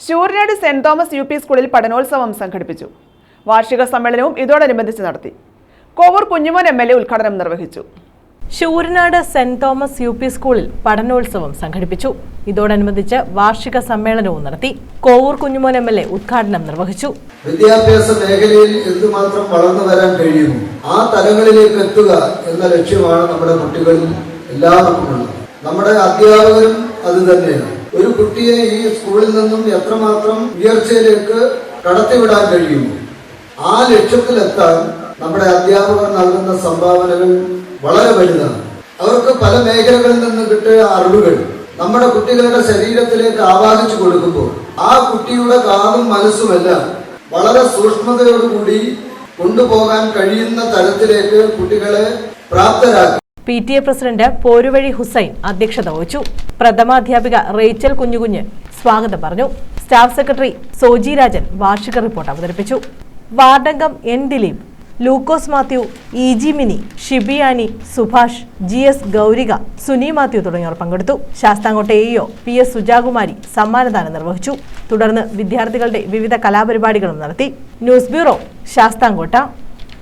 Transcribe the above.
Sooranad Saint Thomas U P സ്കൂളിൽ പഠനോത്സവം സംഘടിപ്പിച്ചു. വാർഷിക സമ്മേളനവും ഇതോടനുബന്ധിച്ച് നടത്തി. Kovoor Kunjumon M L A ഉദ്ഘാടനം നിർവഹിച്ചു. Sooranad Saint Thomas U P സ്കൂളിൽ പഠനോത്സവം സംഘടിപ്പിച്ചു. ഇതോടനുബന്ധിച്ച് വാർഷിക സമ്മേളനവും നടത്തി Kovoor Kunjumon M L A ഉദ്ഘാടനം നിർവഹിച്ചു. വിദ്യാഭ്യാസ മേഖലയിൽ എന്തുമാത്രം വളർന്നു വരാൻ കഴിയുമോ ആ തലങ്ങളിലേക്ക് എത്തുക എന്ന ലക്ഷ്യമാണ് നമ്മുടെ കുട്ടികളിൽ എല്ലാവർക്കും ഉള്ളത് നമ്മുടെ അധ്യാപകരും അത് തന്നെയാണ്. ഒരു കുട്ടിയെ ഈ സ്കൂളിൽ നിന്നും എത്രമാത്രം ഉയർച്ചയിലേക്ക് കടത്തിവിടാൻ കഴിയുമോ ആ ലക്ഷ്യത്തിലെത്താൻ നമ്മുടെ അധ്യാപകർ നൽകുന്ന സംഭാവനകൾ വളരെ വലുതാണ്. അവർക്ക് പല മേഖലകളിൽ നിന്ന് കിട്ടിയ അറിവുകൾ നമ്മുടെ കുട്ടികളുടെ ശരീരത്തിലേക്ക് ആവാഹിച്ചു കൊടുക്കുമ്പോൾ ആ കുട്ടിയുടെ കാതും മനസ്സുമെല്ലാം വളരെ സൂക്ഷ്മതയോടുകൂടി കൊണ്ടുപോകാൻ കഴിയുന്ന തരത്തിലേക്ക് കുട്ടികളെ പ്രാപ്തരാക്കി. P T A president Poruvazhi Hussain അധ്യക്ഷത വഹിച്ചു. പ്രഥമാധ്യാപിക റേച്ചൽ കുഞ്ഞുകുഞ്ഞ് സ്വാഗതം പറഞ്ഞു. സ്റ്റാഫ് സെക്രട്ടറി സോജി രാജൻ വാർഷിക റിപ്പോർട്ട് അവതരിപ്പിച്ചു. വാർഡംഗം N Dileep Lukose Mathew E G Mini Shibiyani Subhash G S Gaurika Suni Mathew തുടങ്ങിയവർ പങ്കെടുത്തു. Sasthamkotta AEO P S Sujakumari സമ്മാനദാനം നിർവഹിച്ചു. തുടർന്ന് വിദ്യാർത്ഥികളുടെ വിവിധ കലാപരിപാടികളും നടത്തി. News bureau Sasthamkotta.